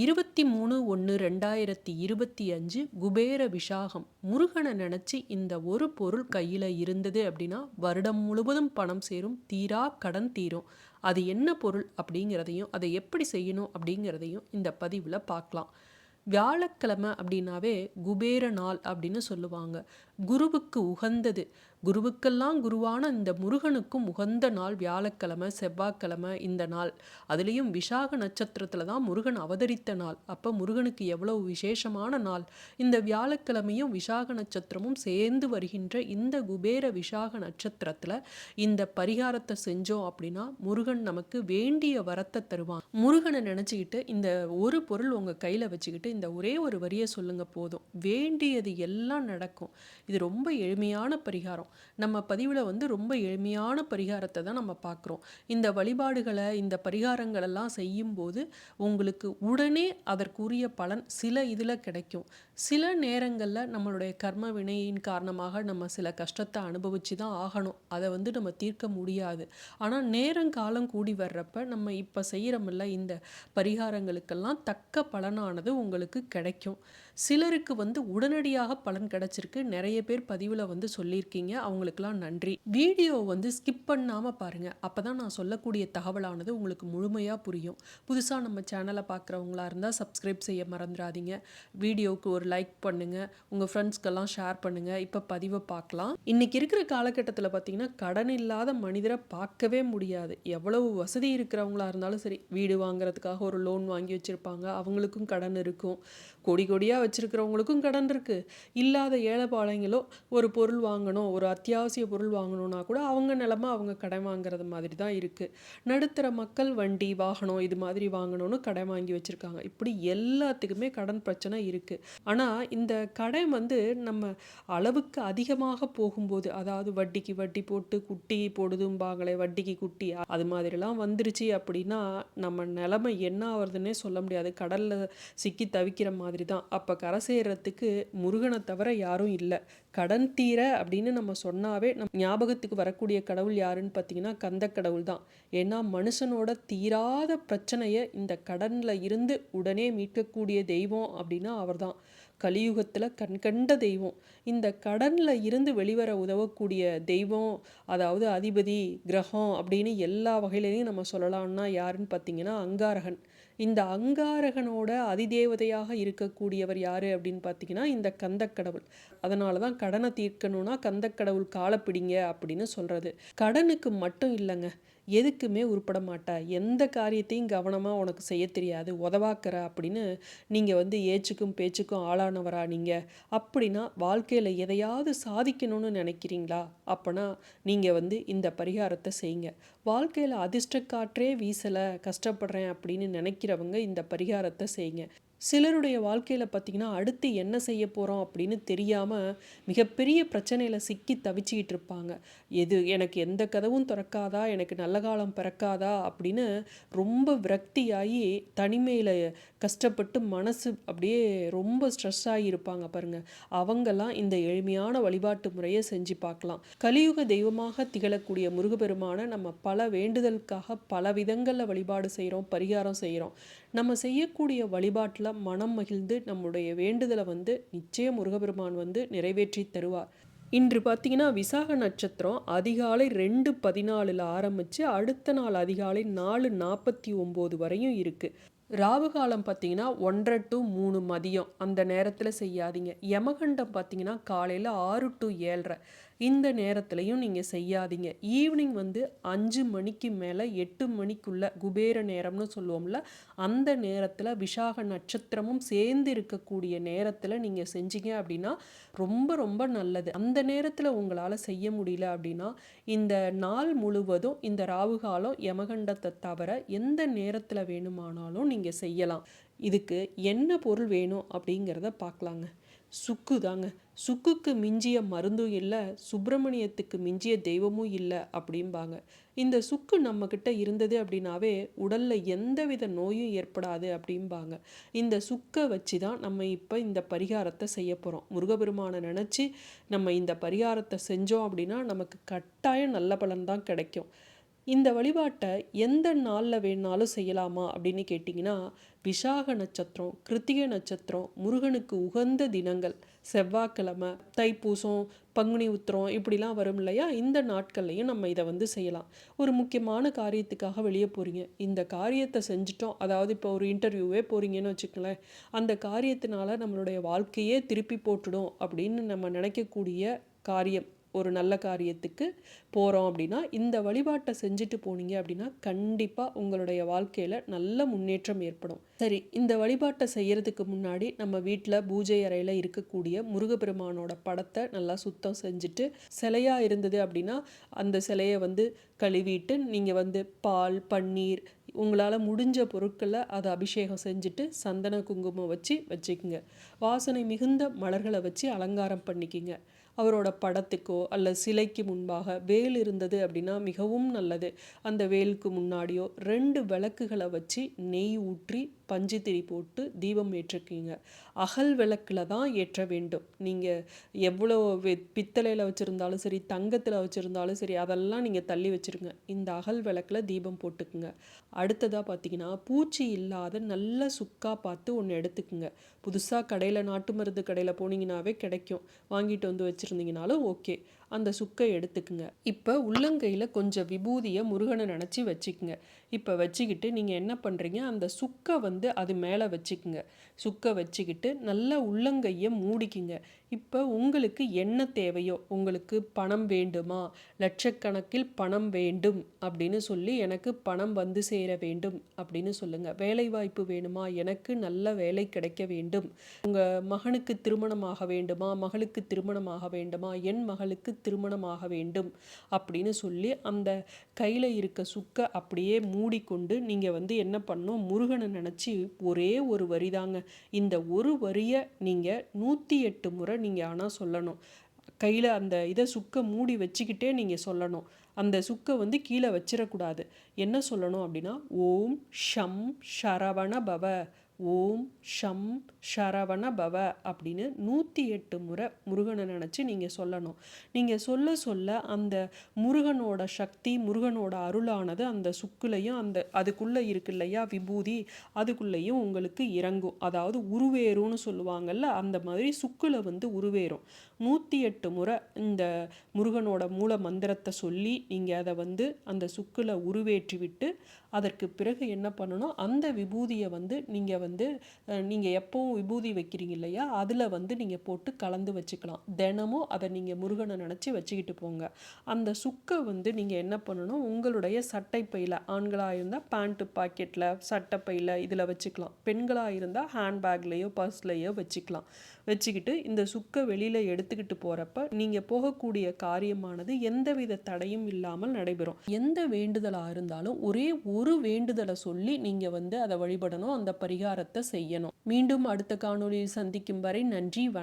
இருபத்தி மூணு ஒன்று ரெண்டாயிரத்தி இருபத்தி அஞ்சு குபேர விஷாகம் முருகனை நினச்சி இந்த ஒரு பொருள் கையில் இருந்தது அப்படின்னா வருடம் முழுவதும் பணம் சேரும் தீரா கடன் தீரும். அது என்ன பொருள் அப்படிங்கிறதையும் அதை எப்படி செய்யணும் அப்படிங்கிறதையும் இந்த பதிவில் பார்க்கலாம். வியாழக்கிழமை அப்படின்னாவே குபேர நாள் அப்படின்னு சொல்லுவாங்க. குருவுக்கு உகந்தது. குருவுக்கெல்லாம் குருவான இந்த முருகனுக்கும் உகந்த நாள் வியாழக்கிழமை செவ்வாய்க்கிழமை இந்த நாள். அதுலேயும் விசாக நட்சத்திரத்தில் தான் முருகன் அவதரித்த நாள். அப்போ முருகனுக்கு எவ்வளவு விசேஷமான நாள்? இந்த வியாழக்கிழமையும் விசாக நட்சத்திரமும் சேர்ந்து வருகின்ற இந்த குபேர விசாக நட்சத்திரத்தில் இந்த பரிகாரத்தை செஞ்சோம் அப்படின்னா முருகன் நமக்கு வேண்டிய வரத்தை தருவான். முருகனை நினச்சிக்கிட்டு இந்த ஒரு பொருள் உங்கள் கையில் வச்சுக்கிட்டு இந்த ஒரே ஒரு வரியை சொல்லுங்கள் போதும். வேண்டியது எல்லாம் நடக்கும். இது ரொம்ப எளிமையான பரிகாரம். நம்ம பதிவில் வந்து ரொம்ப எளிமையான பரிகாரத்தை தான் நம்ம பார்க்குறோம். இந்த வழிபாடுகளை இந்த பரிகாரங்களெல்லாம் செய்யும்போது உங்களுக்கு உடனே அதற்குரிய பலன் சில இதில் கிடைக்கும். சில நேரங்களில் நம்மளுடைய கர்ம வினையின் காரணமாக நம்ம சில கஷ்டத்தை அனுபவிச்சு தான் ஆகணும். அதை வந்து நம்ம தீர்க்க முடியாது. ஆனால் நேரங்காலம் கூடி வர்றப்ப நம்ம இப்போ செய்கிறோமில்ல இந்த பரிகாரங்களுக்கெல்லாம் தக்க பலனானது உங்களுக்கு கிடைக்கும். சிலருக்கு வந்து உடனடியாக பலன் கிடைச்சிருக்கு. நிறைய பேர் பதிவில் வந்து சொல்லியிருக்கீங்க. அவங்களுக்கெல்லாம் நன்றி. வீடியோ வந்து ஸ்கிப் பண்ணாமல் பாருங்கள் அப்போ தான் நான் சொல்லக்கூடிய தகவலானது உங்களுக்கு முழுமையாக புரியும். புதுசாக நம்ம சேனலை பார்க்குறவங்களா இருந்தால் சப்ஸ்கிரைப் செய்ய மறந்துடாதீங்க. வீடியோவுக்கு ஒரு லைக் பண்ணுங்கள் உங்கள் ஃப்ரெண்ட்ஸ்க்கெல்லாம் ஷேர் பண்ணுங்கள் இப்போ பதிவை பார்க்கலாம். இன்றைக்கி இருக்கிற காலகட்டத்தில் பார்த்தீங்கன்னா கடன் இல்லாத மனிதரை பார்க்கவே முடியாது. எவ்வளவு வசதி இருக்கிறவங்களா இருந்தாலும் சரி வீடு வாங்குறதுக்காக ஒரு லோன் வாங்கி வச்சுருப்பாங்க. அவங்களுக்கும் கடன் இருக்கும். கொடி கொடியாக வச்சுருக்கிறவங்களுக்கும் கடன் இருக்குது இல்லாத ஏழைப்பாளைங்களோ ஒரு பொருள் வாங்கணும் ஒரு அத்தியாவசிய பொருள் வாங்கணும்னா கூட அவங்க நிலமா அவங்க கடன் வாங்குறது மாதிரி தான் இருக்குது நடுத்தர மக்கள் வண்டி வாகனம் இது மாதிரி வாங்கணும்னு கடன் வாங்கி வச்சுருக்காங்க. இப்படி எல்லாத்துக்குமே கடன் பிரச்சனை இருக்குது ஆனால் இந்த கடன் வந்து நம்ம அளவுக்கு அதிகமாக போகும்போது அதாவது வட்டிக்கு வட்டி போட்டு குட்டி போடுதும்பாங்களே வட்டிக்கு குட்டி அது மாதிரிலாம் வந்துருச்சு அப்படின்னா நம்ம நிலைமை என்ன ஆகுறதுன்னே சொல்ல முடியாது. கடலில் சிக்கி தவிக்கிற மாதிரி தான். அப்போ கரை சேர்றதுக்கு முருகனை தவிர யாரும் இல்லை. கடன் தீர அப்படின்னு நம்ம சொன்னாவே நம் ஞாபகத்துக்கு வரக்கூடிய கடவுள் யாருன்னு பார்த்தீங்கன்னா கந்த கடவுள் தான். ஏன்னா மனுஷனோட தீராத பிரச்சனையை இந்த கடனில் இருந்து உடனே மீட்கக்கூடிய தெய்வம் அப்படின்னா அவர்தான் கலியுகத்தில் கண்கண்ட தெய்வம். இந்த கடனில் இருந்து வெளிவர உதவக்கூடிய தெய்வம் அதாவது அதிபதி கிரகம் அப்படின்னு எல்லா வகையிலையும் நம்ம சொல்லலாம்னா யாருன்னு பார்த்தீங்கன்னா அங்காரகன். இந்த அங்காரகனோட அதிதேவதையாக இருக்கக்கூடியவர் யார் அப்படின்னு பார்த்தீங்கன்னா இந்த கந்தக்கடவுள். அதனால தான் கடனை தீர்க்கணும்னா கந்தக்கடவுள் காலப்பிடிங்க அப்படின்னு சொல்கிறது கடனுக்கு மட்டும் இல்லைங்க. எதுக்குமே உருப்பட மாட்டா. எந்த காரியத்தையும் கவனமாக உனக்கு செய்ய தெரியாது. உதவாக்கிற அப்படின்னு நீங்கள் வந்து ஏச்சுக்கும் பேச்சுக்கும் ஆளானவரா நீங்கள் அப்படின்னா வாழ்க்கையில் எதையாவது சாதிக்கணும்னு நினைக்கிறீங்களா? அப்போனா நீங்கள் வந்து இந்த பரிகாரத்தை செய்யுங்க. வாழ்க்கையில் அதிர்ஷ்ட காற்றே வீசலை கஷ்டப்படுறேன் அப்படின்னு நினைக்கிறவங்க இந்த பரிகாரத்தை செய்யுங்க. சிலருடைய வாழ்க்கையில் பார்த்திங்கன்னா அடுத்து என்ன செய்ய போகிறோம் அப்படின்னு தெரியாமல் மிகப்பெரிய பிரச்சனையில் சிக்கி தவிச்சிக்கிட்டு இருப்பாங்க. எது எனக்கு எந்த கதவும் திறக்காதா? எனக்கு நல்ல காலம் பிறக்காதா? அப்படின்னு ரொம்ப விரக்தியாகி தனிமையில் கஷ்டப்பட்டு மனசு அப்படியே ரொம்ப ஸ்ட்ரெஸ் ஆகியிருப்பாங்க பாருங்கள் அவங்கெல்லாம் இந்த எளிமையான வழிபாட்டு முறையை செஞ்சு பார்க்கலாம். கலியுக தெய்வமாக திகழக்கூடிய முருகப்பெருமானை நம்ம பல வேண்டுதலுக்காக பல விதங்களில் வழிபாடு செய்கிறோம் பரிகாரம் செய்கிறோம் நம்ம செய்யக்கூடிய வழிபாட்டில் மனம் மகிழ்ந்து நம்முடைய வேண்டுதலை வந்து நிச்சயம் முருகபெருமான் வந்து நிறைவேற்றி தருவார். இன்று பார்த்தீங்கன்னா விசாக நட்சத்திரம் அதிகாலை ரெண்டு பதினாலில் ஆரம்பித்து அடுத்த நாள் அதிகாலை நாலு நாற்பத்தி ஒம்பது வரையும் இருக்குது ராவு காலம் பார்த்தீங்கன்னா ஒன்றரை டு மூணு மதியம். அந்த நேரத்தில் செய்யாதீங்க. யமகண்டம் பார்த்தீங்கன்னா காலையில் ஆறு டு ஏழரை. இந்த நேரத்துலையும் நீங்கள் செய்யாதீங்க. ஈவினிங் வந்து அஞ்சு மணிக்கு மேலே எட்டு மணிக்குள்ள குபேர நேரம்னு சொல்லுவோம்ல அந்த நேரத்தில் விஷாக நட்சத்திரமும் சேர்ந்து இருக்கக்கூடிய நேரத்தில் நீங்கள் செஞ்சீங்க அப்படின்னா ரொம்ப ரொம்ப நல்லது. அந்த நேரத்தில் உங்களால் செய்ய முடியல அப்படின்னா இந்த நாள் முழுவதும் இந்த ராவுகாலம் யமகண்டத்தை தவிர எந்த நேரத்தில் வேணுமானாலும் நீங்கள் செய்யலாம். இதுக்கு என்ன பொருள் வேணும் அப்படிங்கிறத பார்க்கலாங்க சுக்கு தாங்க சுக்குக்கு மிஞ்சிய மருந்தும் இல்லை சுப்பிரமணியத்துக்கு மிஞ்சிய தெய்வமும் இல்லை அப்படிம்பாங்க. இந்த சுக்கு நம்மக்கிட்ட இருந்தது அப்படின்னாவே உடலில் எந்தவித நோயும் ஏற்படாது அப்படிம்பாங்க. இந்த சுக்கை வச்சு தான் நம்ம இப்போ இந்த பரிகாரத்தை செய்ய போகிறோம் முருகபெருமானை நினச்சி நம்ம இந்த பரிகாரத்தை செஞ்சோம் அப்படின்னா நமக்கு கட்டாயம் நல்ல பலன் தான் கிடைக்கும். இந்த வழிபாட்டை எந்த நாளில் வேணாலும் செய்யலாமா அப்படின்னு கேட்டிங்கன்னா விசாக நட்சத்திரம் கிருத்திகை நட்சத்திரம் முருகனுக்கு உகந்த தினங்கள் செவ்வாய்க்கிழமை தைப்பூசம் பங்குனி உத்திரம் இப்படிலாம் வரும் இல்லையா? இந்த நாட்கள்லையும் நம்ம இதை வந்து செய்யலாம். ஒரு முக்கியமான காரியத்துக்காக வெளியே போகிறீங்க இந்த காரியத்தை செஞ்சிட்டோம். அதாவது இப்போ ஒரு இன்டர்வியூவே போகிறீங்கன்னு வச்சுக்கோங்களேன். அந்த காரியத்தினால நம்மளுடைய வாழ்க்கையே திருப்பி போட்டுடும் அப்படின்னு நம்ம நினைக்கக்கூடிய காரியம். ஒரு நல்ல காரியத்துக்கு போகிறோம் அப்படின்னா இந்த வழிபாட்டை செஞ்சுட்டு போனீங்க அப்படின்னா கண்டிப்பாக உங்களுடைய வாழ்க்கையில் நல்ல முன்னேற்றம் ஏற்படும். சரி இந்த வழிபாட்டை செய்கிறதுக்கு முன்னாடி நம்ம வீட்டில் பூஜை அறையில் இருக்கக்கூடிய முருகப்பெருமானோட படத்தை நல்லா சுத்தம் செஞ்சுட்டு சிலையாக இருந்தது அப்படின்னா அந்த சிலையை வந்து கழுவிட்டு நீங்கள் வந்து பால் பன்னீர் உங்களால் முடிஞ்ச பொருட்களை அதை அபிஷேகம் செஞ்சுட்டு சந்தன குங்குமம் வச்சு வச்சுக்கோங்க. வாசனை மிகுந்த மலர்களை வச்சு அலங்காரம் பண்ணிக்கிங்க. அவரோட படத்துக்கோ அல்ல சிலைக்கு முன்பாக வேல் இருந்தது அப்படின்னா மிகவும் நல்லது. அந்த வேலுக்கு முன்னாடியோ ரெண்டு விளக்குகளை வச்சு நெய் ஊற்றி பஞ்சு திரி போட்டு தீபம் ஏற்றிருக்கீங்க அகல் விளக்கில் தான் ஏற்ற வேண்டும். நீங்கள் எவ்வளோ பித்தளையில் வச்சுருந்தாலும் சரி தங்கத்தில் வச்சுருந்தாலும் சரி அதெல்லாம் நீங்கள் தள்ளி வச்சுருங்க. இந்த அகல் விளக்கில் தீபம் போட்டுக்குங்க. அடுத்ததாக பார்த்தீங்கன்னா பூச்சி இல்லாத நல்ல சுக்காக பார்த்து ஒன்று எடுத்துக்குங்க. புதுசாக கடையில் நாட்டு மருந்து கடையில் போனீங்கன்னாவே கிடைக்கும். வாங்கிட்டு வந்து வச்சு வச்சுருந்தீங்கனாலும் ஓகே அந்த சுக்கை எடுத்துக்குங்க. இப்போ உள்ளங்கையில் கொஞ்சம் விபூதியை முருகனை நினச்சி வச்சுக்குங்க. இப்போ வச்சுக்கிட்டு நீங்கள் என்ன பண்ணுறீங்க அந்த சுக்கை வந்து அது மேலே வச்சுக்குங்க. சுக்கை வச்சுக்கிட்டு நல்லா உள்ளங்கையை மூடிக்குங்க. இப்போ உங்களுக்கு என்ன தேவையோ? உங்களுக்கு பணம் வேண்டுமா? லட்சக்கணக்கில் பணம் வேண்டும் அப்படின்னு சொல்லி எனக்கு பணம் வந்து சேர வேண்டும் அப்படின்னு சொல்லுங்கள் வேலைவாய்ப்பு வேணுமா? எனக்கு நல்ல வேலை கிடைக்க வேண்டும். உங்கள் மகனுக்கு திருமணமாக வேண்டுமா? மகளுக்கு திருமணமாக வேண்டுமா? என் மகளுக்கு திருமணமாக வேண்டும் அப்படின்னு சொல்லி அந்த கையில் இருக்க சுக்கை அப்படியே மூடிக்கொண்டு நீங்கள் வந்து என்ன பண்ணணும்? முருகனை நினச்சி ஒரே ஒரு வரி தாங்க. இந்த ஒரு வரியை நீங்கள் நூற்றி எட்டு முறை நீங்கள் ஆனால் சொல்லணும். கையில் அந்த இதை சுக்கை மூடி வச்சுக்கிட்டே நீங்கள் சொல்லணும். அந்த சுக்கை வந்து கீழே வச்சிடக்கூடாது. என்ன சொல்லணும் அப்படின்னா ஓம் ஷம் ஷரவண பவ. ஓம் ஷம் ஷரவண பவ அப்படின்னு நூற்றி எட்டு முறை முருகனை நினச்சி நீங்கள் சொல்லணும். நீங்கள் சொல்ல சொல்ல அந்த முருகனோட சக்தி முருகனோட அருளானது அந்த சுக்குலையும் அந்த அதுக்குள்ளே இருக்கு இல்லையா விபூதி அதுக்குள்ளேயும் உங்களுக்கு இறங்கும். அதாவது உருவேறும்னு சொல்லுவாங்கல்ல அந்த மாதிரி சுக்குல வந்து உருவேறும். நூற்றி எட்டு முறை இந்த முருகனோட மூல மந்திரத்தை சொல்லி நீங்கள் அதை வந்து அந்த சுக்கில் உருவேற்றி விட்டு அதற்கு பிறகு என்ன பண்ணணும்? அந்த விபூதியை வந்து நீங்கள் வந்து நீங்கள் எப்போவும் விபூதி வைக்கிறீங்க இல்லையா? அதில் வந்து நீங்கள் போட்டு கலந்து வச்சுக்கலாம். தினமும் அதை நீங்கள் முருகனை நினச்சி வச்சுக்கிட்டு போங்க. அந்த சுக்கை வந்து நீங்கள் என்ன பண்ணணும்? உங்களுடைய சட்டைப்பையில் ஆண்களாக இருந்தால் பேண்ட்டு பாக்கெட்டில் சட்டைப்பையில் இதில் வச்சுக்கலாம். பெண்களாக இருந்தால் ஹேண்ட்பேக்லேயோ பர்ஸ்லேயோ வச்சுக்கலாம். வச்சுக்கிட்டு இந்த சுக்கை வெளியில் எடுத்துக்கிட்டு போகிறப்ப நீங்கள் போகக்கூடிய காரியமானது எந்தவித தடையும் இல்லாமல் நடைபெறும். எந்த வேண்டுதலாக இருந்தாலும் ஒரே ஒரு வேண்டுதலை சொல்லி நீங்கள் வந்து அதை வழிபடணும் அந்த பரிகாரத்தை செய்யணும். மீண்டும் அடுத்த காணொலியில் சந்திக்கும் வரை நன்றி வணக்கம்.